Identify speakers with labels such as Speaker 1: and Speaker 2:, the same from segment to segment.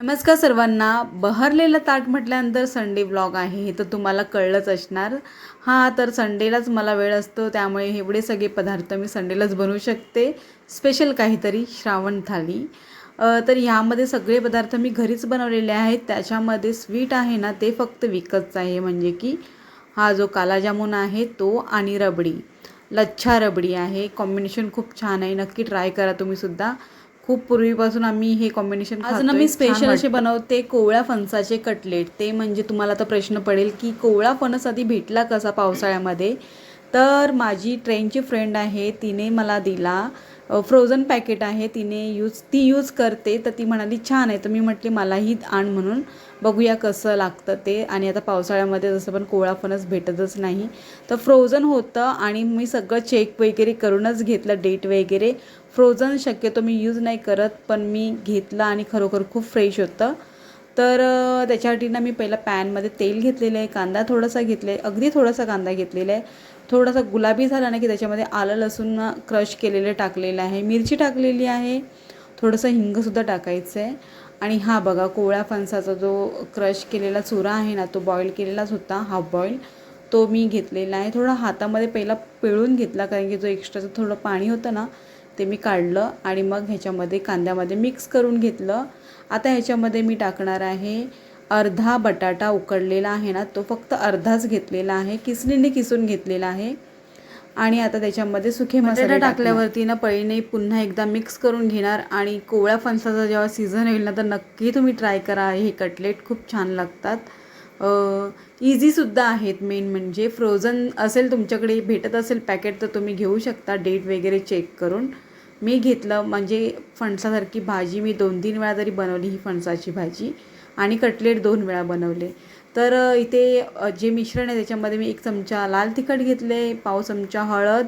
Speaker 1: नमस्कार सर्वांना. बहरलेलं ताट म्हटल्यानंतर संडे ब्लॉग आहे. हे तर तुम्हाला कळलंच असणार. हां तर संडेलाच मला वेळ असतो. त्यामुळे एवढे सगळे पदार्थ मी संडेलाच बनवू शकते. स्पेशल काहीतरी श्रावण थाली. तर ह्यामध्ये सगळे पदार्थ मी घरीच बनवलेले आहेत. त्याच्यामध्ये स्वीट आहे ना ते फक्त विकतच आहे. म्हणजे की हा जो कालाजामून आहे तो आणि रबडी. लच्छा रबडी आहे. कॉम्बिनेशन खूप छान आहे. नक्की ट्राय करा तुम्हीसुद्धा खूप पूर्वीपासून आम्ही हे कॉम्बिनेशन आज ना मी स्पेशल असे बनवते कोवळ्या फणसाचे कटलेट ते म्हणजे तुम्हाला आता प्रश्न पडेल की कोवळा फणस आधी भेटला कसा पावसाळ्यामध्ये? तर माझी ट्रेनची फ्रेंड आहे तिने मला दिला. फ्रोझन पॅकेट आहे तिने यूज ती यूज करते तर ती म्हणाली छान आहे. तर मी म्हटली मलाही आण म्हणून. बघूया कसं लागतं ते. आणि आता पावसाळ्यामध्ये जसं पण कोवळा फणस भेटतच नाही. तर फ्रोझन होतं आणि मी सगळं चेक वगैरे करूनच घेतलं डेट वगैरे. फ्रोझन शक्यतो मी यूज नाही करत पण मी घेतलं आणि खरोखर खूप फ्रेश होतं. तर त्याच्यासाठी ना मी पहिला पॅनमध्ये तेल घेतलेलं आहे कांदा थोडासा घेतला आहे अगदी थोडासा कांदा घेतलेला आहे. थोडासा गुलाबी झाला ना की त्याच्यामध्ये आलं लसूण क्रश केलेलं टाकलेलं आहे. मिरची टाकलेली आहे थोडंसं हिंगसुद्धा टाकायचं आहे. आणि हा बघा कोवळ्या फणसाचा जो क्रश केलेला चुरा आहे ना तो बॉईल केलेलाच होता हाफ बॉईल तो मी घेतलेला आहे. थोडा हातामध्ये पहिला पिळून घेतला कारण की जो एक्स्ट्राचं थोडं पाणी होतं ना ते मी काढलं आणि मग ह्याच्यामध्ये कांद्यामध्ये मिक्स करून घेतलं. आता ह्याच्यामध्ये मी टाकणार आहे अर्धा बटाटा उकडलेला आहे ना तो फक्त अर्धाच घेतलेला आहे किसणीने किसून घेतलेला आहे. आणि आता त्याच्यामध्ये सुखे मसाले टाकल्यावरती ना पळीने पुन्हा एकदा मिक्स करून घेणार आणि कोवळ्या फणसाचा जेव्हा सीझन येईल ना तर नक्की तुम्ही ट्राय करा. हे कटलेट खूप छान लागतात. इझीसुद्धा आहेत मेन म्हणजे. फ्रोझन असेल तुमच्याकडे भेटत असेल पॅकेट तर तुम्ही घेऊ शकता. डेट वगैरे चेक करून. मी घेतलं म्हणजे फणसासारखी भाजी मी दोन तीन वेळा तरी बनवली ही फणसाची भाजी आणि कटलेट दोन वेळा बनवले. तर इथे जे मिश्रण आहे त्याच्यामध्ये मी एक चमचा लाल तिखट घेतले पाव चमचा हळद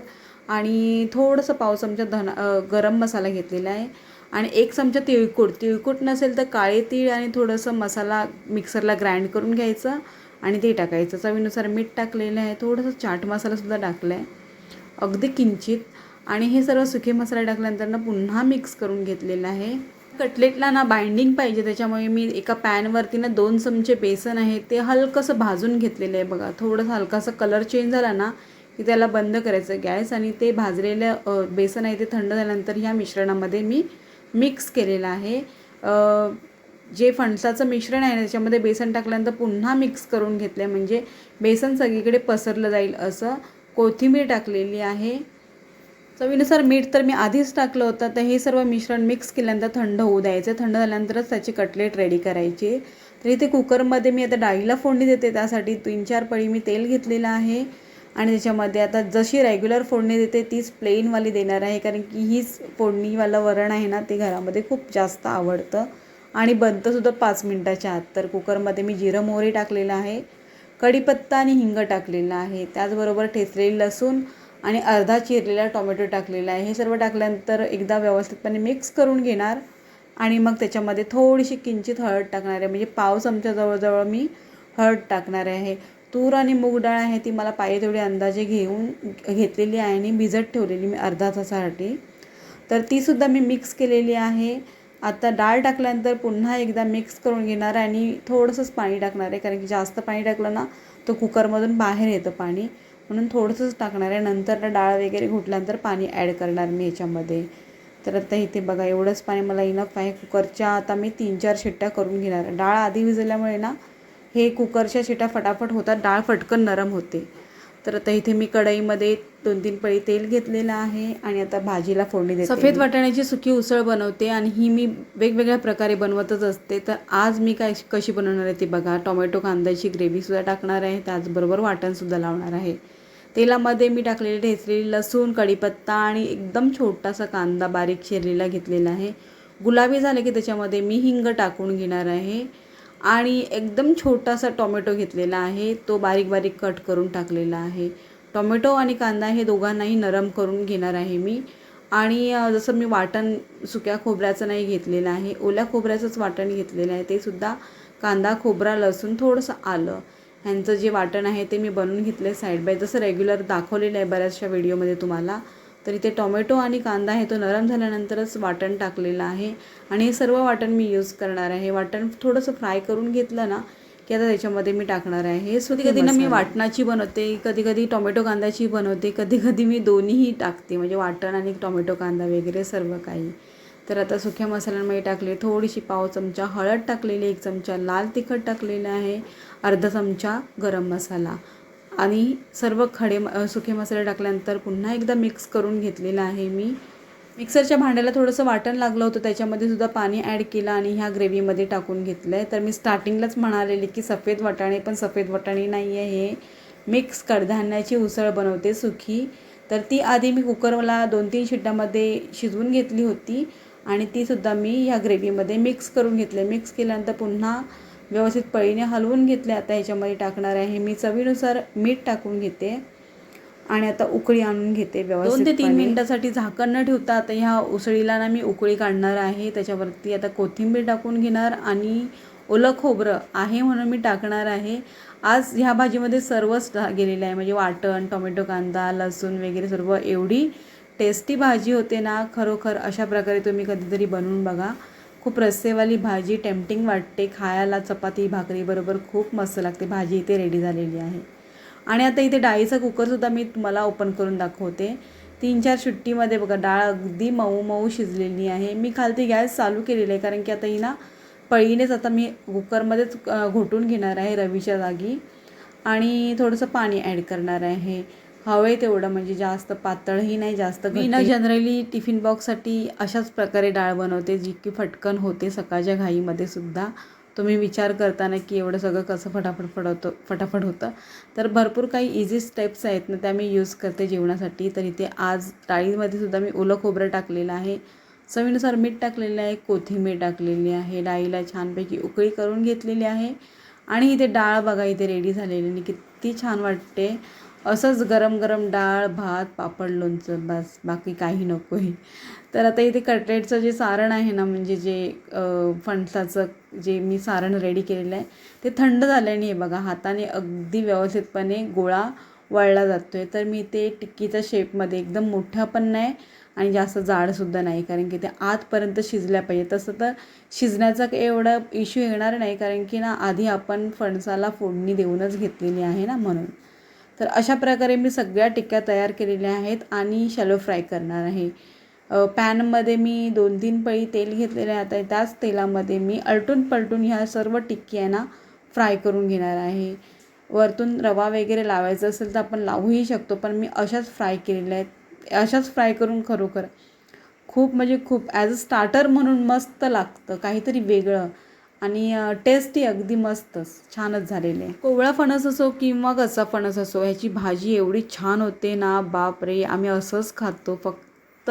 Speaker 1: आणि थोडंसं पाव चमचा धना गरम मसाला घेतलेला आहे आणि एक चमचा तिळकूट. तिळकूट नसेल तर काळे तीळ आणि थोडंसं मसाला मिक्सरला ग्राइंड करून घ्यायचं आणि ते टाकायचं. चवीनुसार मीठ टाकलेलं आहे. थोडंसं चाट मसालासुद्धा टाकला आहे. अगदी किंचित. आणि हे सर्व सुके मसाले टाकल्यानंतर ना पुन्हा मिक्स करून घेतलेलं आहे. कटलेटला ना बाइंडिंग पाहिजे त्याच्यामुळे मी एका पॅनवरती ना दोन चमचे बेसन आहे ते हलकंसं भाजून घेतलेलं आहे बघा. थोडंसं हलकासा कलर चेंज झाला ना की त्याला बंद करायचं गॅस आणि ते भाजलेलं बेसन आहे ते थंड झाल्यानंतर ह्या मिश्रणामध्ये मी मिक्स केलेलं आहे. जे फणसाचं मिश्रण आहे ना त्याच्यामध्ये बेसन टाकल्यानंतर पुन्हा मिक्स करून घेतलं आहे म्हणजे बेसन सगळीकडे पसरलं जाईल असं कोथिंबीर टाकलेली आहे. चवीनुसार मीठ तर मी आधीच टाकलं होतं तर हे सर्व मिश्रण मिक्स केल्यानंतर थंड होऊ द्यायचं. थंड झाल्यानंतरच त्याची कटलेट रेडी करायची. तर इथे कुकरमध्ये मी आता डाळीला फोडणी देते त्यासाठी तीन चार पळी मी तेल घेतलेलं आहे. आणि त्याच्यामध्ये आता जशी रेग्युलर फोडणी देते तीच प्लेनवाली देणार आहे कारण की हीच फोडणीवालं वरण आहे ना ते घरामध्ये खूप जास्त आवडतं. आणि बनतंसुद्धा पाच मिनटाच्या आत. तर कुकरमध्ये मी जिरं मोहरी टाकलेलं आहे कढीपत्ता आणि हिंग टाकलेलं आहे. त्याचबरोबर ठेचलेली लसूण आणि अर्धा चिरलेला टोमॅटो टाकलेला आहे. हे सर्व टाकल्यानंतर एकदा व्यवस्थितपणे मिक्स करून घेणार आणि मग त्याच्यामध्ये थोडीशी किंचित हळद टाकणार आहे. म्हणजे पाव चमचा जवळजवळ मी हळद टाकणार आहे. तूर आणि मूग डाळ आहे ती मला पाहिजे तेवढी अंदाजे घेऊन घेतलेली आहे आणि भिजत ठेवलेली मी अर्धा तासासाठी. तर तीसुद्धा मी मिक्स केलेली आहे. आता डाळ टाकल्यानंतर पुन्हा एकदा मिक्स करून घेणार आहे आणि थोडंसंच पाणी टाकणार आहे. कारण की जास्त पाणी टाकलं ना तर कुकरमधून बाहेर येतं पाणी. म्हणून थोडंसंच टाकणार आहे. नंतर डाळ वगैरे घुटल्यानंतर पाणी ॲड करणार मी याच्यामध्ये. तर आता इथे बघा एवढंच पाणी मला इनफ आहे. कुकरच्या आता मी तीन चार शिट्ट्या करून घेणार. आहे डाळ आधी विजल्यामुळे ना हे कुकरच्या शिट्ट्या फटाफट होतात. डाळ फटकन नरम होते. तर आता इथे मी कढईमध्ये दोन तीन पळी तेल घेतलेलं आहे आणि आता भाजीला फोडणी देते सफेद वाटाण्याची सुकी उसळ बनवते आणि ही मी वेगवेगळ्या प्रकारे बनवतच असते. तर आज मी काय कशी बनवणार आहे ती बघा. टोमॅटो कांद्याची ग्रेव्हीसुद्धा टाकणार आहे. त्याचबरोबर वाटणसुद्धा लावणार आहे. तेलामध्ये मी टाकलेली ठेचलेली लसूण कढीपत्ता आणि एकदम छोटासा कांदा बारीक चिरलेला घेतलेला आहे. गुलाबी झाले की त्याच्यामध्ये मी हिंग टाकून घेणार आहे. आणि एकदम छोटासा टोमॅटो घेतलेला आहे. तो बारीक बारीक कट करून टाकलेला आहे. टोमॅटो आणि कांदा हे दोघांनाही नरम करून घेणार आहे मी. आणि जसं मी वाटण सुक्या खोबऱ्याचं नाही घेतलेलं आहे ओल्या खोबऱ्याचंच वाटण घेतलेलं आहे ते सुद्धा कांदा खोबरा लसूण थोडंसं आलं. ह्यांचं जे वाटण आहे ते मी बनवून घेतलं आहे साईड बाय जसं रेग्युलर दाखवलेलं आहे बऱ्याचशा व्हिडिओमध्ये तुम्हाला तर इथे टोमॅटो आणि कांदा आहे तो नरम झाल्यानंतरच वाटण टाकलेलं आहे. आणि हे सर्व वाटण मी यूज करणार आहे. वाटण थोडंसं फ्राय करून घेतलं ना की आता त्याच्यामध्ये मी टाकणार आहे. हे कधी कधी ना मी वाटणाची बनवते कधी कधी टोमॅटो कांद्याची बनवते कधी कधी मी दोन्हीही टाकते. म्हणजे वाटण आणि टोमॅटो कांदा वगैरे सर्व काही. तर आता सुक्या मसाल्यांमध्ये टाकले थोडीशी पाव चमचा हळद टाकलेली एक चमचा लाल तिखट टाकलेलं आहे अर्धा चमचा गरम मसाला. आणि सर्व खडे म- सुके मसाले टाकल्यानंतर पुन्हा एकदा मिक्स करून घेतलेलं आहे मी. मिक्सरच्या भांड्याला थोडंसं वाटण लागलं होतं त्याच्यामध्ये सुद्धा पाणी ॲड केलं आणि ह्या ग्रेव्हीमध्ये टाकून घेतलं आहे तर मी स्टार्टिंगलाच म्हणालेली की सफेद वाटाणे पण सफेद वाटाणे नाही आहे. हे मिक्स कडधान्याची उसळ बनवते सुखी. तर ती आधी मी कुकरला दोन तीन शिट्ट्यामध्ये शिजवून घेतली होती. आणि तीसुद्धा मी ह्या ग्रेव्हीमध्ये मिक्स करून घेतले. मिक्स केल्यानंतर पुन्हा व्यवस्थित पळीने हलवून घेतले. आता ह्याच्यामध्ये टाकणार आहे मी चवीनुसार मीठ टाकून घेते. आणि आता उकळी आणून घेते व्यवस्थित दोन ते तीन मिनटासाठी झाकण न ठेवता आता ह्या उसळीला ना मी उकळी काढणार आहे. त्याच्यावरती आता कोथिंबीर टाकून घेणार आणि ओलं खोबरं आहे म्हणून मी टाकणार आहे. आज ह्या भाजीमध्ये सर्वच गेलेलं आहे. म्हणजे वाटण टोमॅटो कांदा लसूण वगैरे सर्व एवढी टेस्टी भाजी होते ना खरोखर अशा प्रकारे तुम्ही कधीतरी बनवून बघा. खूप रस्सेवाली भाजी टेम्पटिंग वाटते. खायला चपाती भाकरी बरोबर खूप मस्त लागते. भाजी इथे रेडी झालेली आहे. आणि आता इथे डाळीचा कुकरसुद्धा मी तुम्हाला ओपन करून दाखवते. तीन चार सुट्टीमध्ये बघा डाळ अगदी मऊ मऊ शिजलेली आहे. मी खालती गॅस चालू केलेली आहे कारण की आता ही ना पळीनेच आता मी कुकरमध्येच घोटून घेणार आहे रवीच्या जागी. आणि थोडंसं पाणी ॲड करणार आहे. हवं तेवढं म्हणजे जास्त पातळही नाही जास्त मी ना जनरली टिफिन बॉक्ससाठी अशाच प्रकारे डाळ बनवते जी की फटकन होते सकाळच्या घाईमध्ये सुद्धा. तुम्ही विचार करताना की एवढं सगळं कसं फटाफट फडवतं फटाफट होतं. तर भरपूर काही इझी स्टेप्स आहेत ना त्या मी यूज करते जेवणासाठी. तर इथे आज डाळीमध्ये सुद्धा मी ओलं खोबरं टाकलेलं आहे. चवीनुसार मीठ टाकलेलं आहे कोथिंबीर टाकलेली आहे डाळीला छानपैकी उकळी करून घेतलेली आहे. आणि इथे डाळ बघा इथे रेडी झालेली आणि किती छान वाटते. असंच गरम गरम डाळ भात पापड लोणचं बस बाकी काही नको आहे तर आता इथे कटलेटचं जे सारण आहे ना म्हणजे जे फणसाचं जे मी सारण रेडी केलेलं आहे ते थंड झाल्याने हे बघा हाताने अगदी व्यवस्थितपणे गोळा वळला जातो आहे तर मी ते टिक्कीच्या शेपमध्ये एकदम मोठं पण नाही आणि जास्त जाडसुद्धा नाही कारण की ते आतपर्यंत शिजल्या पाहिजे. तसं तर शिजण्याचा काही एवढा इश्यू येणार नाही कारण की ना आधी आपण फणसाला फोडणी देऊनच घेतलेली आहे ना म्हणून. तर अशा प्रकारे मी सगळ्या टिक्क्या तयार केलेल्या आहेत आणि शॅलो फ्राय करणार आहे. पॅनमध्ये मी दोन तीन पळी तेल घेतलेले आहे. आता त्याच तेलामध्ये मी अलटून पलटून ह्या सर्व टिक्की फ्राय करून घेणार आहे. वरतून रवा वगैरे लावायचा असेल तर आपण लावूही शकतो पण मी अशाच फ्राय केलेल्या आहेत. अशाच फ्राय करून खरोखर खूप म्हणजे खूप ॲज अ स्टार्टर म्हणून मस्त लागतं काहीतरी वेगळं. आणि टेस्टी अगदी मस्तच छानच झालेले. आहे कोवळा फणस असो किंवा कसा फणस असो ह्याची भाजी एवढी छान होते ना बाप रे आम्ही असंच खातो फक्त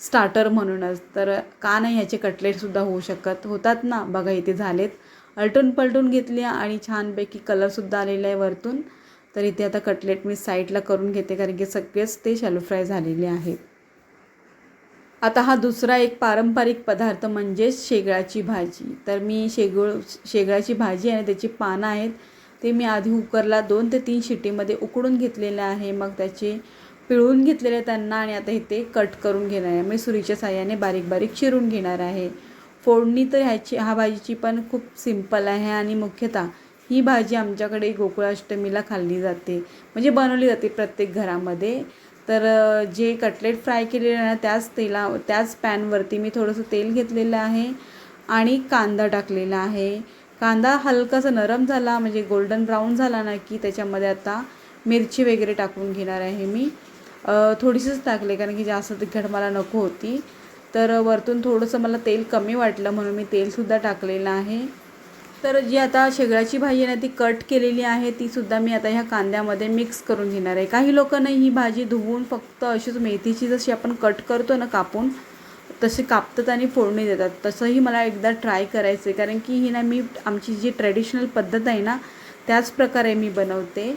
Speaker 1: स्टार्टर म्हणूनच. तर का नाही ह्याचे कटलेटसुद्धा होऊ शकत? होतात ना बघा इथे झालेत. अलटून पलटून घेतली आणि छानपैकी कलरसुद्धा आलेला आहे वरतून. तर इथे आता कटलेट मी साईडला करून घेते कारण की सगळेच ते शॅलो फ्राय झालेले आहेत. आता हा दुसरा एक पारंपरिक पदार्थ म्हणजेच शेगळाची भाजी. तर मी शेगळ शेगळाची भाजी आणि त्याची पानं आहेत ते मी आधी कुकरला दोन ते तीन शिटीमध्ये उकडून घेतलेलं आहे. मग त्याचे पिळून घेतलेले त्यांना आणि आता इथे कट करून घेणार आहे. मी सुरीच्या साह्याने बारीक बारीक चिरून घेणार आहे. फोडणी तर ह्याची हा भाजीची पण खूप सिंपल आहे आणि मुख्यतः ही भाजी आमच्याकडे गोकुळाष्टमीला खाल्ली जाते. म्हणजे बनवली जाते प्रत्येक घरामध्ये. तर जे कटलेट फ्राय केलेले आहे ना त्याच तेला त्याच पॅनवरती मी थोडंसं तेल घेतलेलं आहे आणि कांदा टाकलेला आहे. कांदा हलकासा नरम झाला म्हणजे गोल्डन ब्राऊन झाला ना की त्याच्यामध्ये आता मिरची वगैरे टाकून घेणार आहे मी. थोडीशीच टाकले कारण की जास्त तिखट मला नको होती. तर वरतून थोडंसं मला तेल कमी वाटलं म्हणून मी तेलसुद्धा टाकलेलं आहे. तर जी आता शेगळाची भाजी आहे ना ती कट केलेली आहे तीसुद्धा मी आता ह्या कांद्यामध्ये मिक्स करून घेणार आहे. काही लोकांना ही भाजी धुवून फक्त अशीच मेथीची जशी आपण कट करतो ना कापून तसे कापतात आणि फोडणी देतात. तसंही मला एकदा ट्राय करायचं आहे कारण की ही ना मी आमची जी ट्रेडिशनल पद्धत आहे ना त्याच प्रकारे मी बनवते.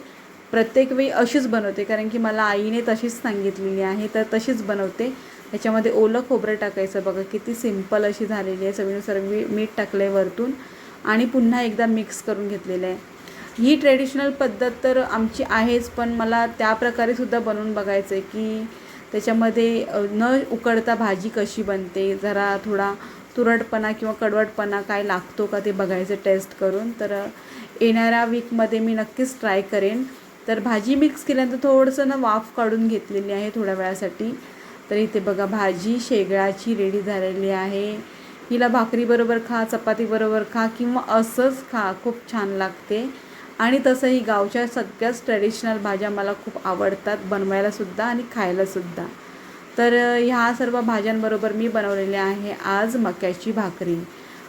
Speaker 1: प्रत्येक वेळी अशीच बनवते कारण की मला आईने तशीच सांगितलेली आहे तर तशीच बनवते. ह्याच्यामध्ये ओलं खोबरं टाकायचं बघा किती सिंपल अशी झालेली आहे सगळी मी मीठ टाकलं आहे वरतून. आणि पुन्हा एकदा मिक्स करून घेतलेलं आहे. ही ट्रेडिशनल पद्धत तर आमची आहेच पण मला त्या प्रकारे सुद्धा बनवून बघायचं आहे की त्याच्यामध्ये न उकडता भाजी कशी बनते जरा थोडा तुरटपणा किंवा कडवटपणा काय लागतो का ते बघायचं टेस्ट करून. तर येणाऱ्या वीकमध्ये मी नक्कीच ट्राय करेन. तर भाजी मिक्स केल्यानंतर थोडंसं ना वाफ काढून घेतलेली आहे थोड्या वेळासाठी. तर इथे बघा भाजी शेगळाची रेडी झालेली आहे. हिला भाकरीबरोबर खा चपातीबरोबर खा किंवा असंच खा खूप छान लागते. आणि तसंही गावच्या सगळ्याच ट्रेडिशनल भाज्या मला खूप आवडतात बनवायलासुद्धा आणि खायलासुद्धा तर ह्या सर्व भाज्यांबरोबर मी बनवलेली आहे आज मक्याची भाकरी.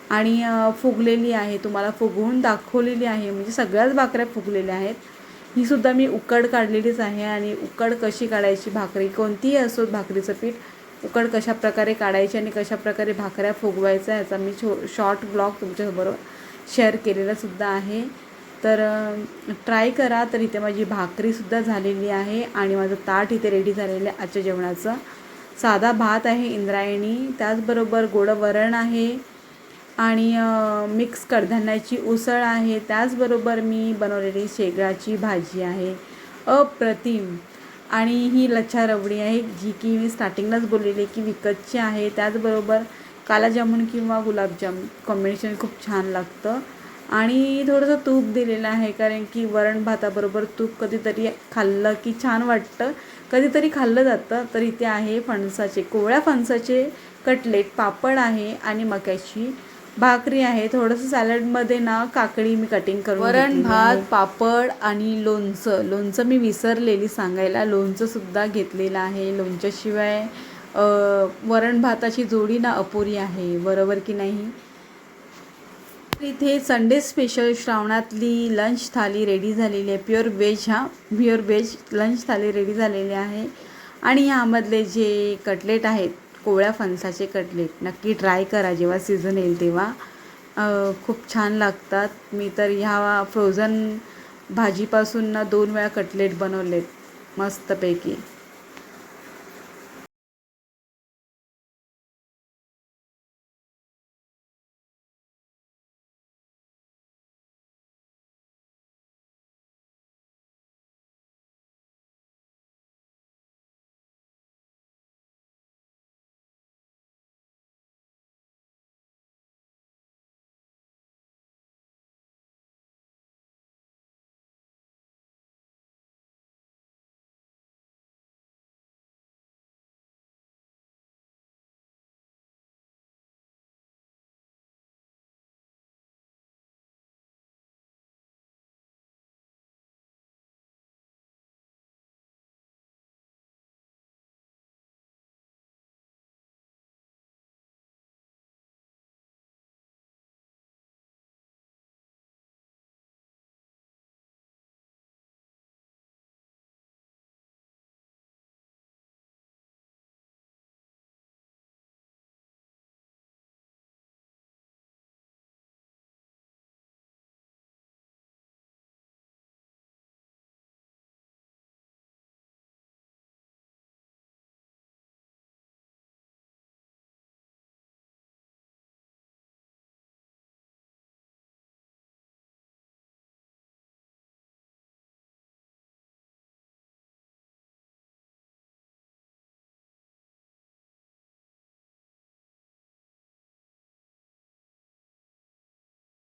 Speaker 1: आणि फुगलेली आहे तुम्हाला फुगवून दाखवलेली आहे म्हणजे सगळ्याच भाकऱ्या फुगलेल्या आहेत. ही सुद्धा मी उकड काढलेलीच आहे आणि उकड कशी काढायची भाकरी कोणतीही असो भाकरीचं पीठ उकड कशा प्रकारे काढायची आणि कशा प्रकारे भाकऱ्या फुगवायच्या याचा मी छो शॉर्ट ब्लॉग तुमच्याबरोबर शेअर केलेला सुद्धा आहे. तर ट्राय करा. तर इथे माझी भाकरीसुद्धा झालेली आहे आणि माझं ताट इथे रेडी झालेलं आहे आजच्या जेवणाचं. साधा भात आहे इंद्रायणी त्याचबरोबर गोडं वरण आहे आणि मिक्स कडधान्याची उसळ आहे. त्याचबरोबर मी बनवलेली शेगळाची भाजी आहे. अप्रतिम. आणि ही लच्छा रबडी आहे जी की मी स्टार्टिंगलाच बोललेली की विकतची आहे. त्याचबरोबर कालाजामून किंवा गुलाबजाम कॉम्बिनेशन खूप छान लागतं. आणि थोडंसं तूप दिलेलं आहे कारण की वरण भाताबरोबर तूप कधीतरी खाल्लं की छान वाटतं. कधीतरी खाल्लं जातं तर इथे आहे फणसाचे कोवळ्या फणसाचे कटलेट पापड आहे आणि मक्याची. भाकरी आहे थोडंसं सॅलडमध्ये ना काकडी मी कटिंग करून वरण भात. पापड आणि लोणचं. लोणचं मी विसरलेली सांगायला. लोणचंसुद्धा घेतलेलं आहे. लोणच्याशिवाय वरण भाताची जोडी ना अपुरी आहे. बरोबर की नाही? इथे संडे स्पेशल श्रावणातली लंच थाली रेडी झालेली आहे. प्युअर व्हेज हा. Pure veg lunch thali ready झालेली आहे. आणि ह्यामधले जे कटलेट आहेत कोवळ्या फणसाचे कटलेट. नक्की ट्राय करा जेव्हा सीझन येईल तेव्हा. खूप छान लागतात. मी तर ह्या फ्रोझन भाजीपासून ना दोन वेळा कटलेट बनवलेत. मस्तपैकी.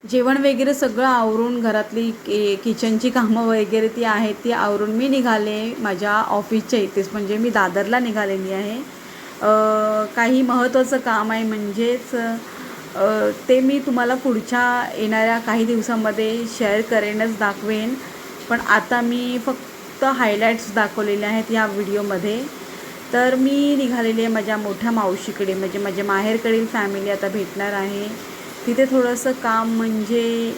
Speaker 1: जेवण वगैरे सगळं आवरून घरातली कि किचनची कामं वगैरे ती आहेत ती आवरून मी निघाले. माझ्या ऑफिसच्या इथेच म्हणजे मी दादरला निघालेली आहे. काही महत्त्वाचं काम आहे म्हणजेच ते मी तुम्हाला पुढच्या येणाऱ्या काही दिवसामध्ये शेअर करेनच दाखवेन. पण आता मी फक्त हायलाईट्स दाखवलेले आहेत ह्या व्हिडिओमध्ये. तर मी निघालेली आहे माझ्या मोठ्या मावशीकडे म्हणजे माझ्या माहेरकडील फॅमिली आता भेटणार आहे. तिथे थोडंसं काम म्हणजे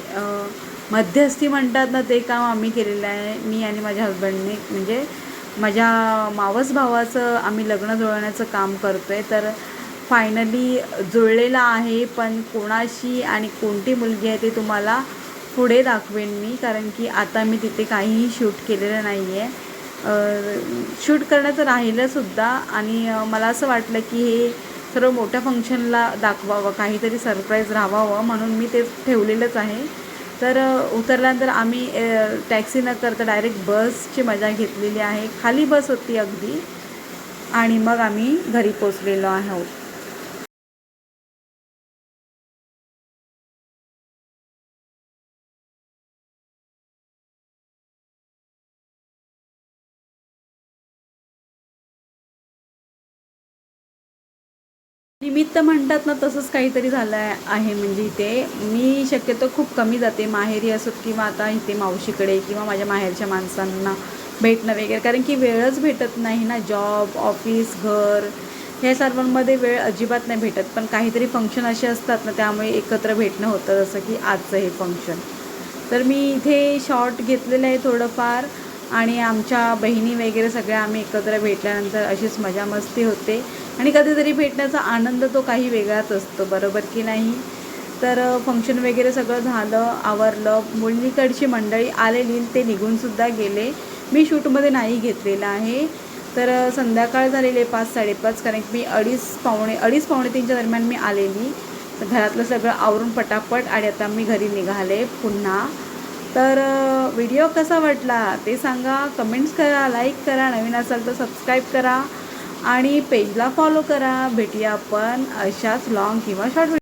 Speaker 1: मध्यस्थी म्हणतात ना ते काम आम्ही केलेलं आहे मी आणि माझ्या हजबंडने म्हणजे माझ्या मावस भावाचं आम्ही लग्न जुळवण्याचं काम करतो आहे तर फायनली जुळलेलं आहे पण कोणाशी आणि कोणती मुलगी आहे ते तुम्हाला पुढे दाखवेन मी कारण की आता मी तिथे काहीही शूट केलेलं नाही आहे शूट करण्याचं राहिलंसुद्धा आणि मला असं वाटलं की हे सर्व मोठ्या फंक्शनला दाखवावं काहीतरी सरप्राईज राहावं म्हणून मी ते ठेवलेलंच आहे. तर उतरल्यानंतर आम्ही टॅक्सी न करता डायरेक्ट बसची मजा घेतलेली आहे. खाली बस होती अगदी. आणि मग आम्ही घरी पोचलेलो आहोत. निमित्त म्हणतात ना तसंच काहीतरी झालं आहे. म्हणजे इथे मी शक्यतो खूप कमी जाते. माहेरी असोत किंवा आता इथे मावशीकडे किंवा माझ्या माहेरच्या माणसांना भेटणं वगैरे. कारण की वेळच भेटत नाही ना. जॉब ऑफिस घर ह्या सर्वांमध्ये वेळ अजिबात नाही भेटत. पण काहीतरी फंक्शन असे असतात ना त्यामुळे एकत्र भेटणं होतं. जसं की आजचं हे फंक्शन तर मी इथे शॉर्ट घेतलेलं आहे थोडंफार. आणि आमच्या बहिणी वगैरे सगळ्या आम्ही एकत्र भेटल्यानंतर अशीच मजा मस्ती होते. आणि कधीतरी भेटण्याचा आनंद तो काही वेगळाच असतो बरोबर की नाही? तर फंक्शन वगैरे सगळं झालं आवरलं मुलीकडची मंडळी आलेली ते निघूनसुद्धा गेले. मी शूटमध्ये नाही घेतलेलं आहे. तर संध्याकाळ झालेले पाच साडेपाच कारण की मी अडीच पावणे अडीच पावणे तीनच्या दरम्यान मी आलेली. घरातलं सगळं आवरून पटापट आणि आता मी घरी निघाले पुन्हा. तर व्हिडिओ कसा वाटला ते सांगा. कमेंट्स करा लाईक करा. नवीन असाल तर सबस्क्राईब करा. आणि पेजला फॉलो करा. भेटूया आपण अशाच लाँग किंवा शॉर्ट